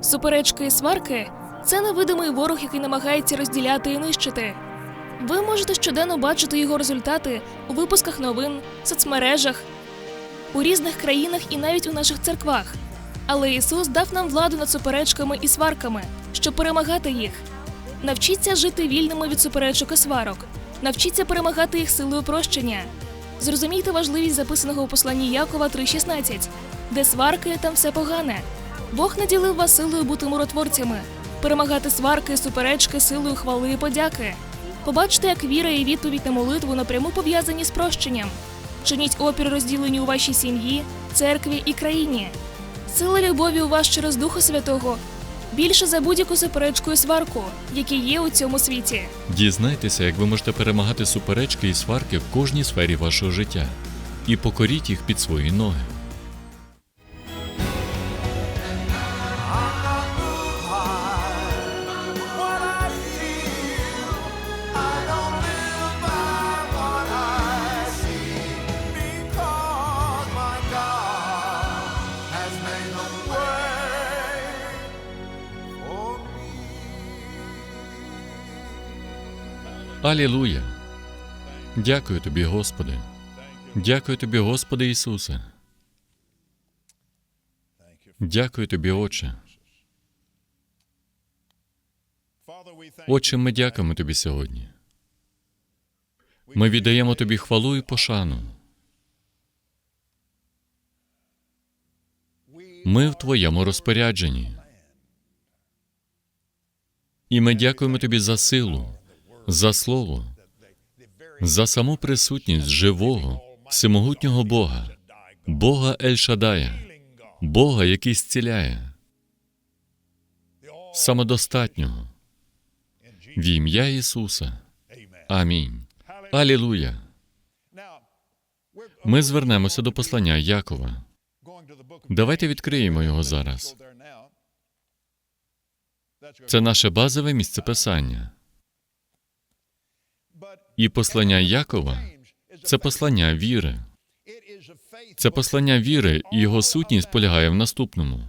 Суперечки і сварки це невидимий ворог, який намагається розділяти і нищити. Ви можете щоденно бачити його результати у випусках новин, соцмережах, у різних країнах і навіть у наших церквах. Але Ісус дав нам владу над суперечками і сварками, щоб перемагати їх. Навчіться жити вільними від суперечок і сварок. Навчіться перемагати їх силою прощення. Зрозумійте важливість записаного у посланні Якова 3.16, де сварки, там все погане. Бог наділив вас силою бути миротворцями, перемагати сварки, суперечки силою хвали і подяки. Побачте, як віра і відповідь на молитву напряму пов'язані з прощенням. Чиніть опір розділенню у вашій сім'ї, церкві і країні. Сила любові у вас через Духа Святого більше за будь-яку суперечку і сварку, які є у цьому світі. Дізнайтеся, як ви можете перемагати суперечки і сварки в кожній сфері вашого життя і покоріть їх під свої ноги. Алілуя! Дякую тобі, Господи. Дякую тобі, Господи Ісусе. Дякую тобі, Отче. Отче, ми дякуємо тобі сьогодні. Ми віддаємо тобі хвалу і пошану. Ми в твоєму розпорядженні. І ми дякуємо тобі за силу, за слово, за саму присутність живого, всемогутнього Бога, Бога Ель-Шадая, Бога, який зціляє, самодостатнього, в ім'я Ісуса. Амінь. Алілуя. Ми звернемося до послання Якова. Давайте відкриємо його зараз. Це наше базове місце писання. І послання Якова це послання віри. Це послання віри, і його сутність полягає в наступному.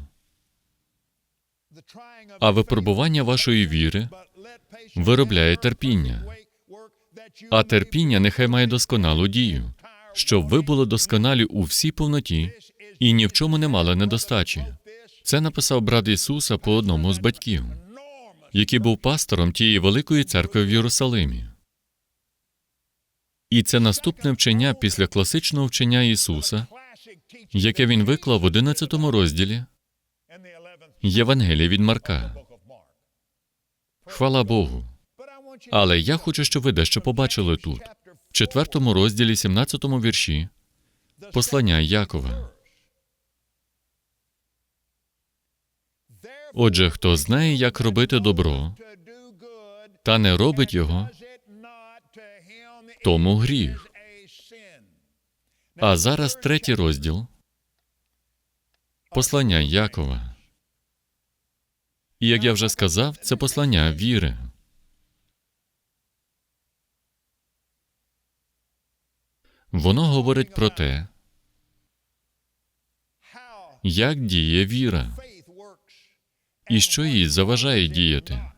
А випробування вашої віри виробляє терпіння, а терпіння нехай має досконалу дію, щоб ви були досконалі у всій повноті і ні в чому не мали недостачі. Це написав брат Ісуса по одному з батьків, який був пастором тієї великої церкви в Єрусалимі. І це наступне вчення після класичного вчення Ісуса, яке він виклав в 11 розділі Євангелія від Марка. Хвала Богу. Але я хочу, щоб ви дещо побачили тут, в четвертому розділі, 17 вірші, послання Якова. Отже, хто знає, як робити добро, та не робить його, тому гріх. А зараз третій розділ послання Якова. І як я вже сказав, це послання віри. Воно говорить про те, як діє віра і що їй заважає діяти.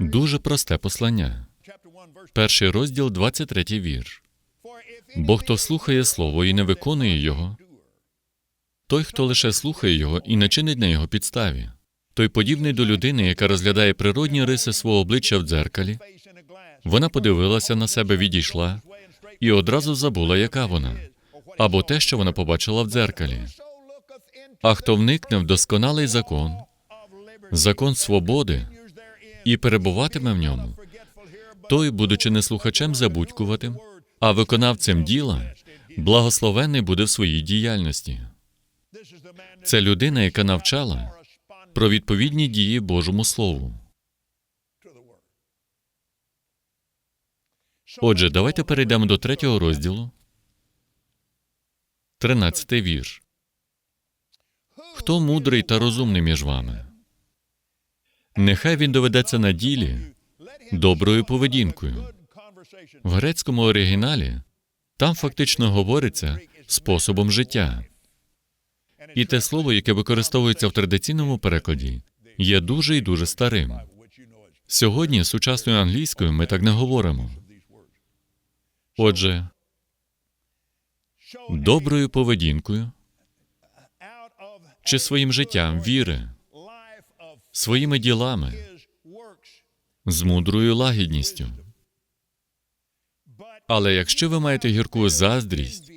Дуже просте послання. Перший розділ, 23 вірш. Бо хто слухає слово і не виконує його, той, хто лише слухає його і не чинить на його підставі, той подібний до людини, яка розглядає природні риси свого обличчя в дзеркалі. Вона подивилася на себе, відійшла і одразу забула, яка вона, або те, що вона побачила в дзеркалі. А хто вникне в досконалий закон, закон свободи, і перебуватиме в ньому, той, будучи не слухачем забудькуватим, а виконавцем діла, благословений буде в своїй діяльності. Це людина, яка навчала про відповідні дії Божому Слову. Отже, давайте перейдемо до третього розділу, тринадцятий вірш. Хто мудрий та розумний між вами? Нехай він доведеться на ділі доброю поведінкою. В грецькому оригіналі там фактично говориться способом життя. І те слово, яке використовується в традиційному перекладі, є дуже і дуже старим. Сьогодні сучасною англійською ми так не говоримо. Отже, доброю поведінкою чи своїм життям віри, своїми ділами, з мудрою лагідністю. Але якщо ви маєте гірку заздрість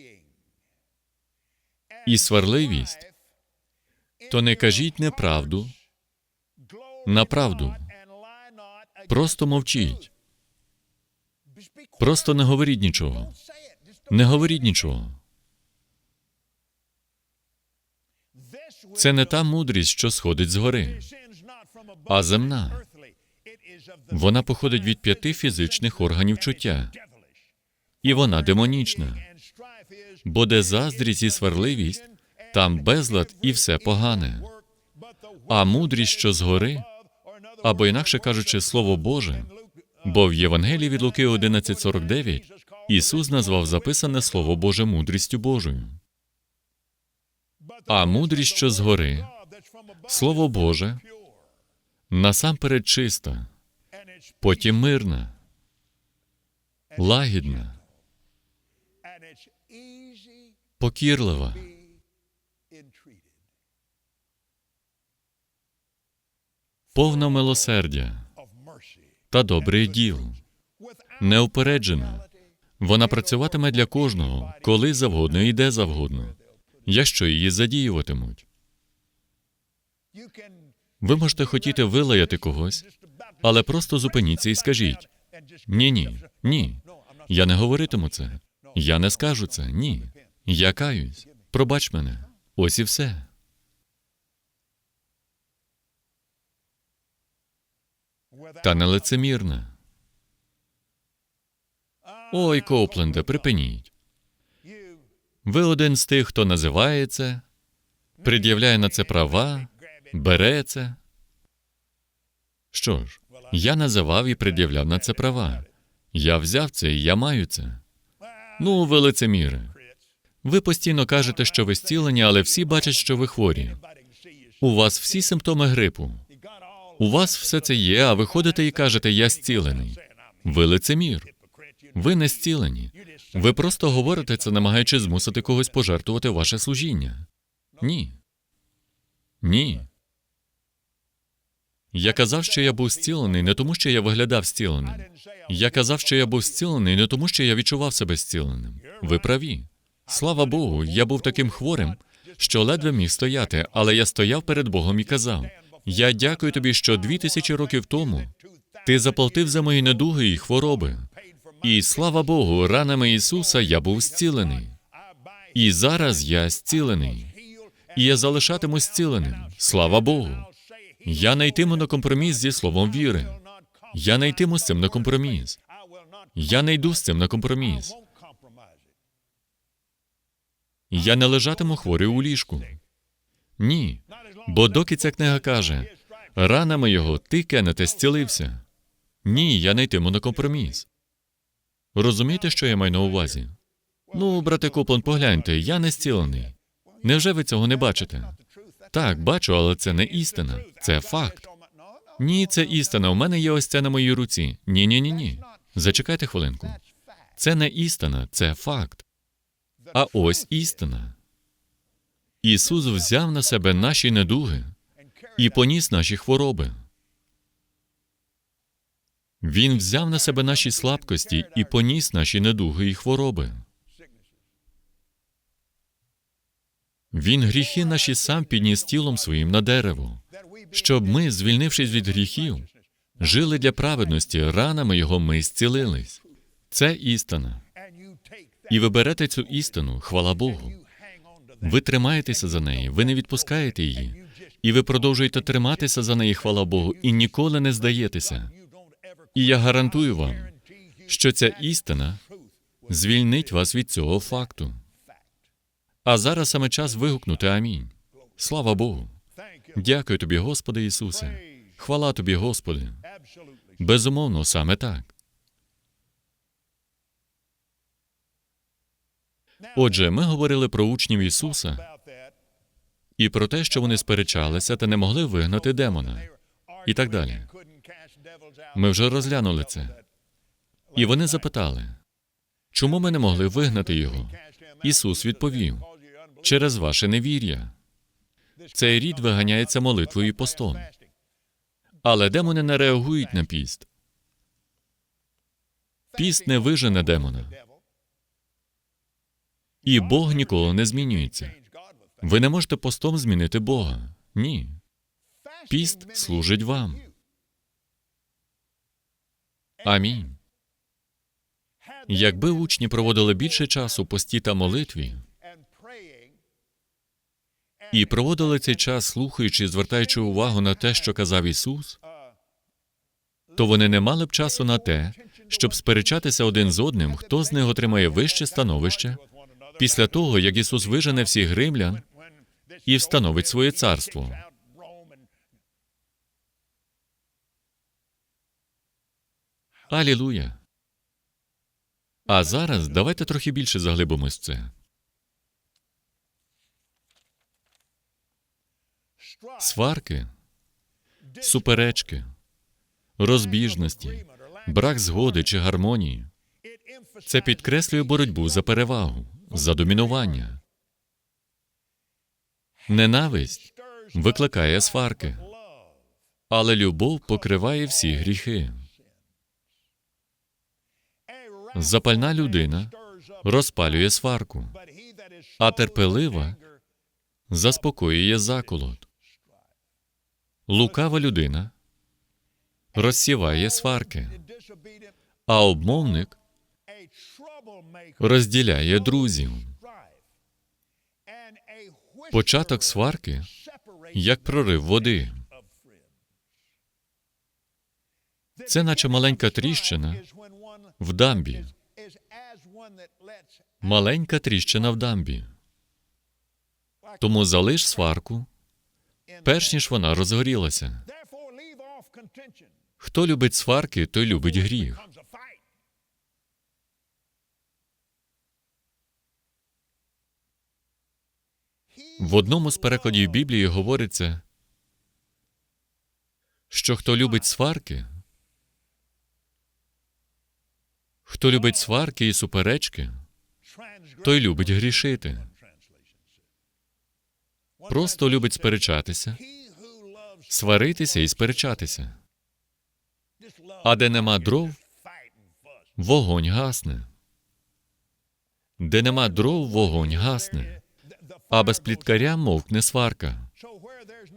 і сварливість, то не кажіть неправду на правду. Просто мовчіть. Просто не говоріть нічого. Не говоріть нічого. Це не та мудрість, що сходить згори, а земна. Вона походить від п'яти фізичних органів чуття, і вона демонічна. Бо де заздрість і сварливість, там безлад і все погане. А мудрість, що згори, або інакше кажучи, Слово Боже, бо в Євангелії від Луки 11.49 Ісус назвав записане Слово Боже мудрістю Божою. А мудрість, що згори, Слово Боже, насамперед чиста, потім мирна, лагідна, покірлива, повна милосердя та добрих діл, неупереджена. Вона працюватиме для кожного, коли завгодно і де завгодно, якщо її задіюватимуть. Ви можете хотіти вилаяти когось, але просто зупиніться і скажіть: ні, ні, ні. Я не говоритиму це. Я не скажу це. Ні. Я каюсь. Пробач мене. Ось і все. Та не лицемірна. Ой, Копленде, припиніть. Ви один з тих, хто називає це, пред'являє на це права, бере це. Що ж, я називав і пред'являв на це права. Я взяв це і я маю це. Ну, ви лицеміри. Ви постійно кажете, що ви зцілені, але всі бачать, що ви хворі. У вас всі симптоми грипу. У вас все це є, а ви ходите і кажете, я зцілений. Ви лицемір. Ви не зцілені. Ви просто говорите це, намагаючись змусити когось пожертвувати ваше служіння. Ні. Ні. Я казав, що я був зцілений не тому, що я виглядав зціленим. Я казав, що я був зцілений не тому, що я відчував себе зціленим. Ви праві. Слава Богу, я був таким хворим, що ледве міг стояти, але я стояв перед Богом і казав: Я дякую тобі, що дві тисячі років тому ти заплатив за мої недуги і хвороби. І слава Богу, ранами Ісуса я був зцілений. І зараз я зцілений. І я залишатиму зціленим. Слава Богу. Я не йтиму на компроміс зі словом віри. Я не йтиму з цим на компроміс. Я не йду з цим на компроміс. Я не лежатиму хворий у ліжку. Ні. Бо доки ця книга каже, ранами його ти, Кеннете, зцілився. Ні, я не йтиму на компроміс. Розумієте, що я маю на увазі? Ну, брате Коплан, погляньте, я не зцілений. Невже ви цього не бачите? Так, бачу, але це не істина. Це факт. Ні, це істина. У мене є ось це на моїй руці. Ні, ні, ні, ні. Зачекайте хвилинку. Це не істина, це факт. А ось істина. Ісус взяв на себе наші недуги і поніс наші хвороби. Він взяв на себе наші слабкості і поніс наші недуги і хвороби. Він гріхи наші сам підніс тілом своїм на дерево, щоб ми, звільнившись від гріхів, жили для праведності, ранами його ми зцілились. Це істина. І ви берете цю істину, хвала Богу. Ви тримаєтеся за неї, ви не відпускаєте її, і ви продовжуєте триматися за неї, хвала Богу, і ніколи не здаєтеся. І я гарантую вам, що ця істина звільнить вас від цього факту. А зараз саме час вигукнути Амінь. Слава Богу. Дякую тобі, Господи Ісусе. Хвала тобі, Господи. Безумовно, саме так. Отже, ми говорили про учнів Ісуса, і про те, що вони сперечалися та не могли вигнати демона. І так далі. Ми вже розглянули це. І вони запитали, чому ми не могли вигнати його? Ісус відповів: через ваше невір'я. Цей рід виганяється молитвою і постом. Але демони не реагують на піст. Піст не вижене демона. І Бог ніколи не змінюється. Ви не можете постом змінити Бога. Ні. Піст служить вам. Амінь. Якби учні проводили більше часу пості та молитві і проводили цей час, слухаючи, звертаючи увагу на те, що казав Ісус, то вони не мали б часу на те, щоб сперечатися один з одним, хто з них отримає вище становище після того, як Ісус вижене всіх римлян і встановить своє царство. Алілуя. А зараз давайте трохи більше заглибимось в це. Сварки, суперечки, розбіжності, брак згоди чи гармонії це підкреслює боротьбу за перевагу, за домінування. Ненависть викликає сварки, але любов покриває всі гріхи. Запальна людина розпалює сварку, а терпелива заспокоює заколот. Лукава людина розсіває сварки, а обмовник розділяє друзів. Початок сварки як прорив води. Це наче маленька тріщина в дамбі. Маленька тріщина в дамбі. Тому залиш сварку, перш ніж вона розгорілася. Хто любить сварки, той любить гріх. В одному з перекладів Біблії говориться, що хто любить сварки, хто любить сварки і суперечки, той любить грішити. Просто любить сперечатися, сваритися і сперечатися. А де нема дров, вогонь гасне. Де нема дров, вогонь гасне. А без пліткаря мовкне сварка.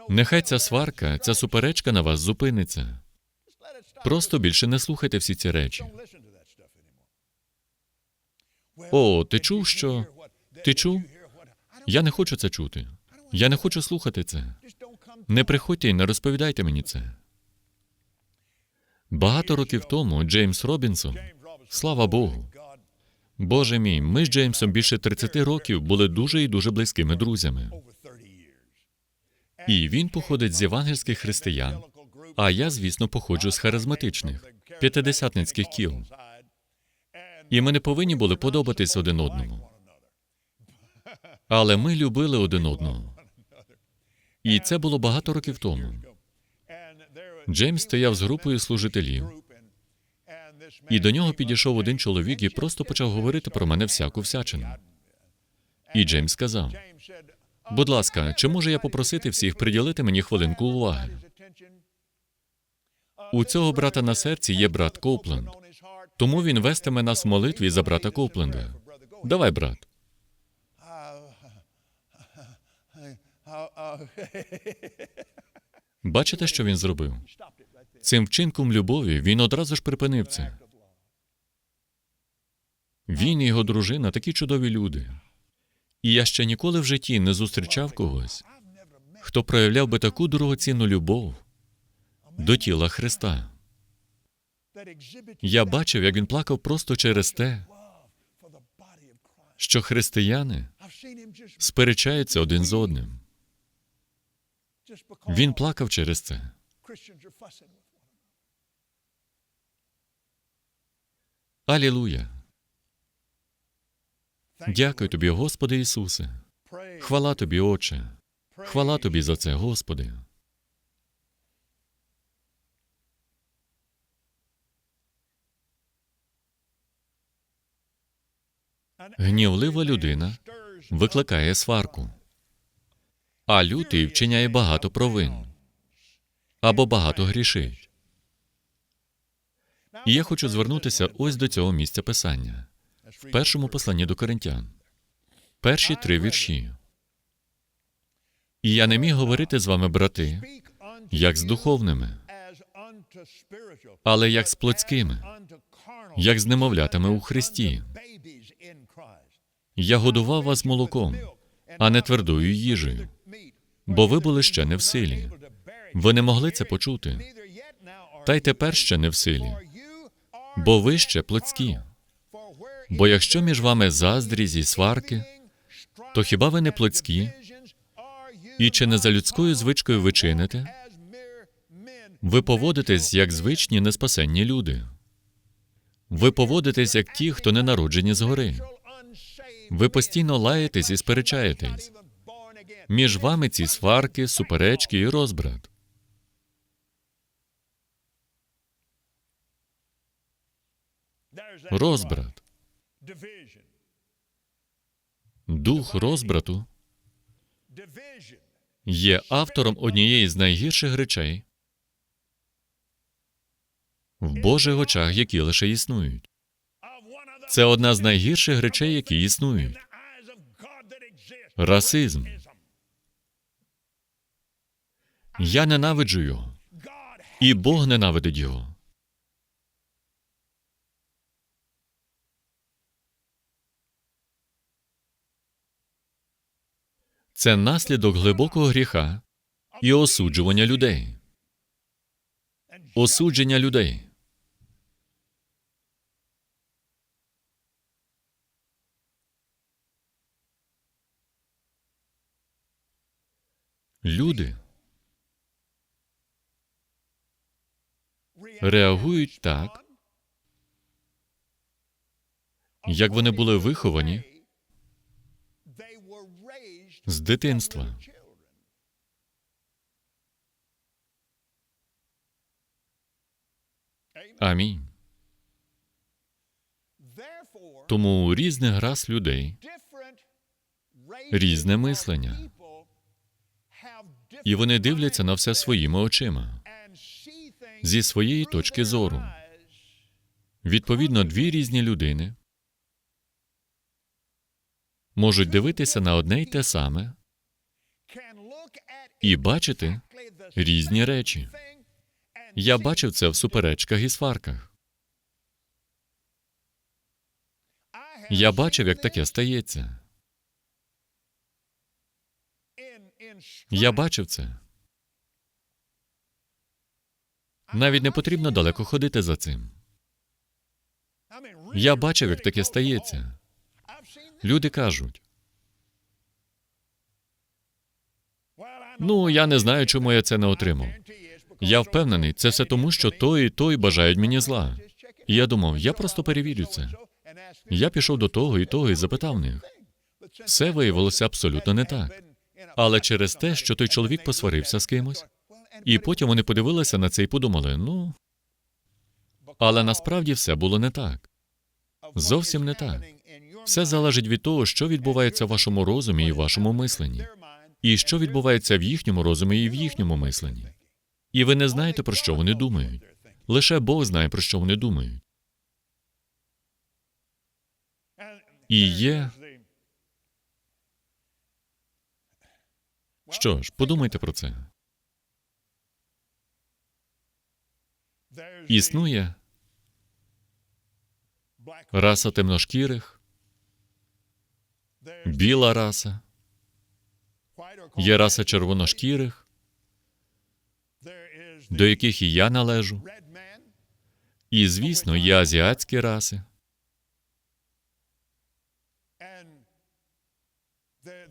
Нехай ця сварка, ця суперечка на вас зупиниться. Просто більше не слухайте всі ці речі. О, ти чув, що. Ти чув? Я не хочу це чути. Я не хочу слухати це. Не приходьте і не розповідайте мені це. Багато років тому Джеймс Робінсон, слава Богу, Боже мій, ми з Джеймсом більше 30 років були дуже і дуже близькими друзями. І він походить з євангельських християн, а я, звісно, походжу з харизматичних, п'ятидесятницьких кіл. І ми не повинні були подобатись один одному. Але ми любили один одного. І це було багато років тому. Джеймс стояв з групою служителів, і до нього підійшов один чоловік і просто почав говорити про мене всяку всячину. І Джеймс сказав: будь ласка, чи можу я попросити всіх приділити мені хвилинку уваги? У цього брата на серці є брат Коупленд, тому він вестиме нас в молитві за брата Коупленда. Давай, брат. Бачите, що він зробив? Цим вчинком любові він одразу ж припинив це. Він і його дружина такі чудові люди. І я ще ніколи в житті не зустрічав когось, хто проявляв би таку дорогоцінну любов до тіла Христа. Я бачив, як він плакав просто через те, що християни сперечаються один з одним. Він плакав через це. Алілуя. Дякую тобі, Господи Ісусе. Хвала тобі, Отче. Хвала тобі за це, Господи. Гнівлива людина викликає сварку, а лютий вчиняє багато провин або багато грішить. І я хочу звернутися ось до цього місця писання в першому посланні до коринтян, перші три вірші. І я не міг говорити з вами, брати, як з духовними, але як з плотськими, як з немовлятами у Христі. Я годував вас молоком, а не твердою їжею, бо ви були ще не в силі. Ви не могли це почути, та й тепер ще не в силі, бо ви ще плотські. Бо якщо між вами заздрість і сварки, то хіба ви не плотські? І чи не за людською звичкою ви чините? Ви поводитесь як звичні неспасенні люди. Ви поводитесь як ті, хто не народжені згори. Ви постійно лаєтесь і сперечаєтесь. Між вами ці сварки, суперечки і розбрат. Розбрат. Дух розбрату є автором однієї з найгірших речей в Божих очах, які лише існують. Це одна з найгірших речей, які існують. Расизм. Я ненавиджу його, і Бог ненавидить його. Це наслідок глибокого гріха і осуджування людей. Осудження людей. Люди реагують так, як вони були виховані з дитинства. Амінь. Тому різних рас людей різне мислення, і вони дивляться на все своїми очима зі своєї точки зору. Відповідно, дві різні людини можуть дивитися на одне й те саме і бачити різні речі. Я бачив це в суперечках і сварках. Я бачив, як таке стається. Я бачив це. Навіть не потрібно далеко ходити за цим. Я бачив, як таке стається. Люди кажуть: ну, я не знаю, чому я це не отримав. Я впевнений, це все тому, що той і той бажають мені зла. І я думав, я просто перевірю це. Я пішов до того і того і запитав них. Все виявилося абсолютно не так. Але через те, що той чоловік посварився з кимось, і потім вони подивилися на це і подумали: ну. Але насправді все було не так. Зовсім не так. Все залежить від того, що відбувається в вашому розумі і в вашому мисленні, і що відбувається в їхньому розумі і в їхньому мисленні. І ви не знаєте, про що вони думають. Лише Бог знає, про що вони думають. І є. Що ж, подумайте про це. Існує раса темношкірих, біла раса, є раса червоношкірих, до яких і я належу, і, звісно, є азіатські раси,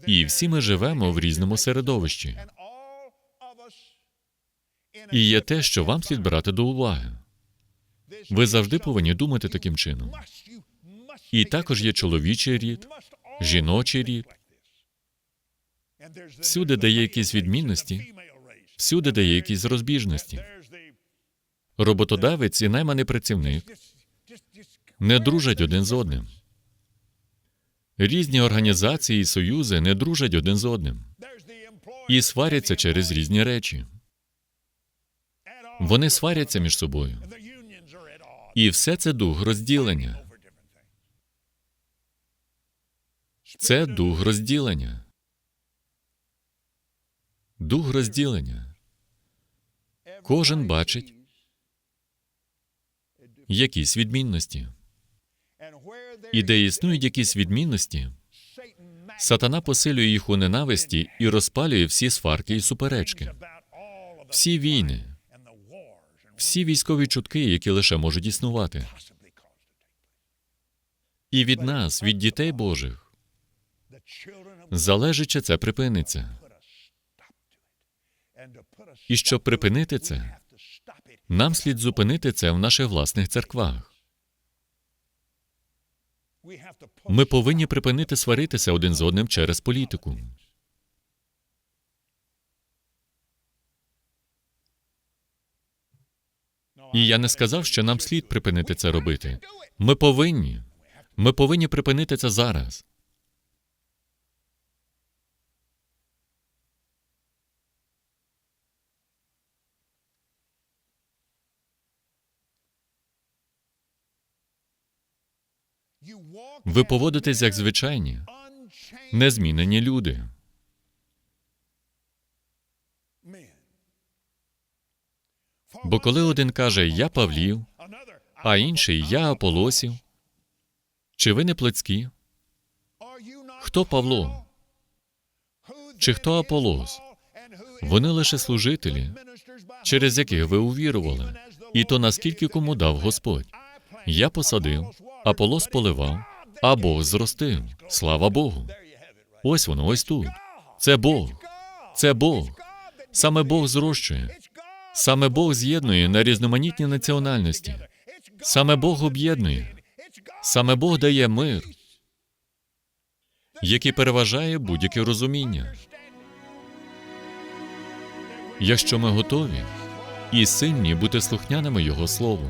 і всі ми живемо в різному середовищі. І є те, що вам слід брати до уваги. Ви завжди повинні думати таким чином. І також є чоловічий рід, жіночий рід. Всюди, де є якісь відмінності, всюди, де є якісь розбіжності. Роботодавець і найманий працівник не дружать один з одним. Різні організації і союзи не дружать один з одним і сваряться через різні речі. Вони сваряться між собою. І все це дух розділення. Це дух розділення. Дух розділення. Кожен бачить якісь відмінності. І де існують якісь відмінності, сатана посилює їх у ненависті і розпалює всі сварки і суперечки, всі війни, всі військові чутки, які лише можуть існувати. І від нас, від дітей Божих, залежить, чи це припиниться. І щоб припинити це, нам слід зупинити це в наших власних церквах. Ми повинні припинити сваритися один з одним через політику. І я не сказав, що нам слід припинити це робити. Ми повинні. Ми повинні припинити це зараз. Ви поводитесь як звичайні, незмінені люди. Бо коли один каже Я Павлів, а інший Я Аполосів, чи ви не плотські? Хто Павло? Чи хто Аполос? Вони лише служителі, через яких ви увірували, і то наскільки кому дав Господь. Я посадив, Аполос поливав, а Бог зростив. Слава Богу. Ось воно, ось тут. Це Бог. Це Бог. Саме Бог зрощує. Саме Бог з'єднує на різноманітні національності. Саме Бог об'єднує. Саме Бог дає мир, який переважає будь-яке розуміння. Якщо ми готові і сильні бути слухняними Його Слову.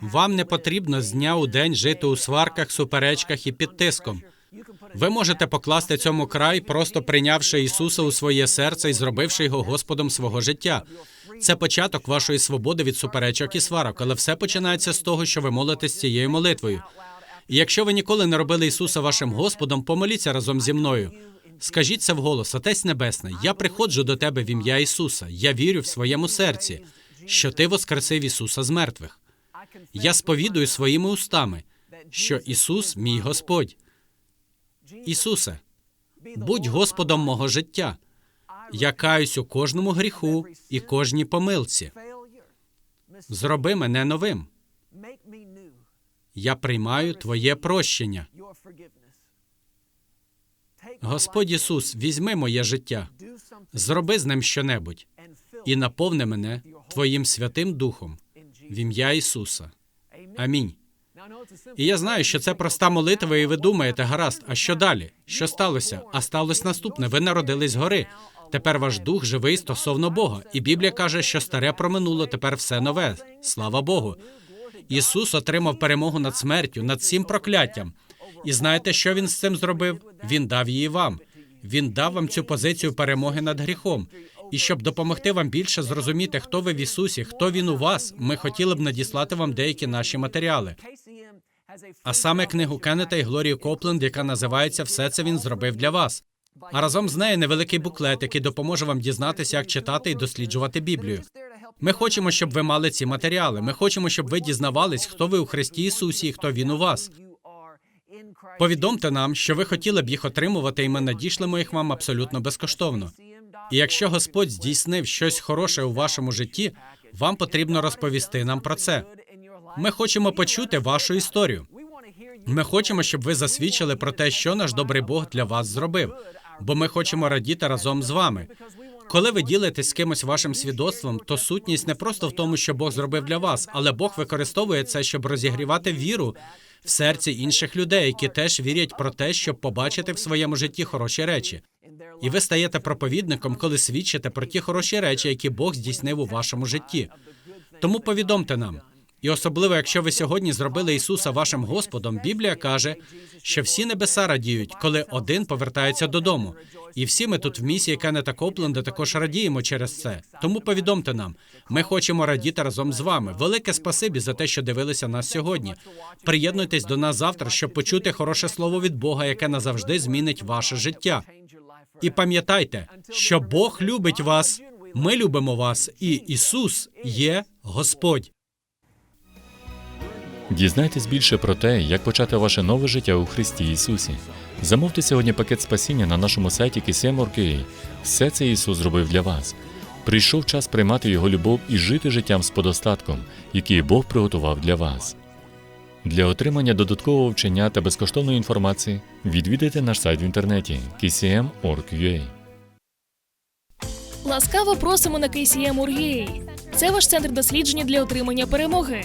Вам не потрібно з дня у день жити у сварках, суперечках і під тиском. Ви можете покласти цьому край, просто прийнявши Ісуса у своє серце і зробивши його Господом свого життя. Це початок вашої свободи від суперечок і сварок, але все починається з того, що ви молитесь цією молитвою. І якщо ви ніколи не робили Ісуса вашим Господом, помоліться разом зі мною. Скажіть це вголос, Отець Небесний, я приходжу до тебе в ім'я Ісуса. Я вірю в своєму серці, що ти воскресив Ісуса з мертвих. Я сповідую своїми устами, що Ісус мій Господь. Ісусе, будь Господом мого життя. Я каюсь у кожному гріху і кожній помилці. Зроби мене новим. Я приймаю Твоє прощення. Господь Ісус, візьми моє життя, зроби з ним щонебудь і наповни мене Твоїм Святим Духом в ім'я Ісуса. Амінь. І я знаю, що це проста молитва, і ви думаєте, гаразд, а що далі? Що сталося? А сталося наступне: ви народились згори. Тепер ваш дух живий стосовно Бога. І Біблія каже, що старе проминуло, тепер все нове. Слава Богу. Ісус отримав перемогу над смертю, над всім прокляттям. І знаєте, що він з цим зробив? Він дав її вам. Він дав вам цю позицію перемоги над гріхом. І щоб допомогти вам більше зрозуміти, хто ви в Ісусі, хто він у вас, ми хотіли б надіслати вам деякі наші матеріали. А саме книгу Кеннета і Глорії Копленд, яка називається Все це він зробив для вас. А разом з нею невеликий буклет, який допоможе вам дізнатися, як читати і досліджувати Біблію. Ми хочемо, щоб ви мали ці матеріали. Ми хочемо, щоб ви дізнавались, хто ви у Христі Ісусі і хто Він у вас. Повідомте нам, що ви хотіли б їх отримувати, і ми надішлемо їх вам абсолютно безкоштовно. І якщо Господь здійснив щось хороше у вашому житті, вам потрібно розповісти нам про це. Ми хочемо почути вашу історію. Ми хочемо, щоб ви засвідчили про те, що наш добрий Бог для вас зробив, бо ми хочемо радіти разом з вами. Коли ви ділитесь з кимось вашим свідоцтвом, то сутність не просто в тому, що Бог зробив для вас, але Бог використовує це, щоб розігрівати віру в серці інших людей, які теж вірять про те, щоб побачити в своєму житті хороші речі. І ви стаєте проповідником, коли свідчите про ті хороші речі, які Бог здійснив у вашому житті. Тому повідомте нам. І особливо, якщо ви сьогодні зробили Ісуса вашим Господом, Біблія каже, що всі небеса радіють, коли один повертається додому. І всі ми тут в місії Кеннета Копленда також радіємо через це. Тому повідомте нам, ми хочемо радіти разом з вами. Велике спасибі за те, що дивилися нас сьогодні. Приєднуйтесь до нас завтра, щоб почути хороше слово від Бога, яке назавжди змінить ваше життя. І пам'ятайте, що Бог любить вас, ми любимо вас, і Ісус є Господь. Дізнайтесь більше про те, як почати ваше нове життя у Христі Ісусі. Замовте сьогодні пакет спасіння на нашому сайті KCM.org.ua. Все це Ісус зробив для вас. Прийшов час приймати Його любов і жити життям з подостатком, який Бог приготував для вас. Для отримання додаткового вчення та безкоштовної інформації відвідайте наш сайт в інтернеті kcm.org.ua. Ласкаво просимо на KCM Ургій. Це ваш центр дослідження для отримання перемоги.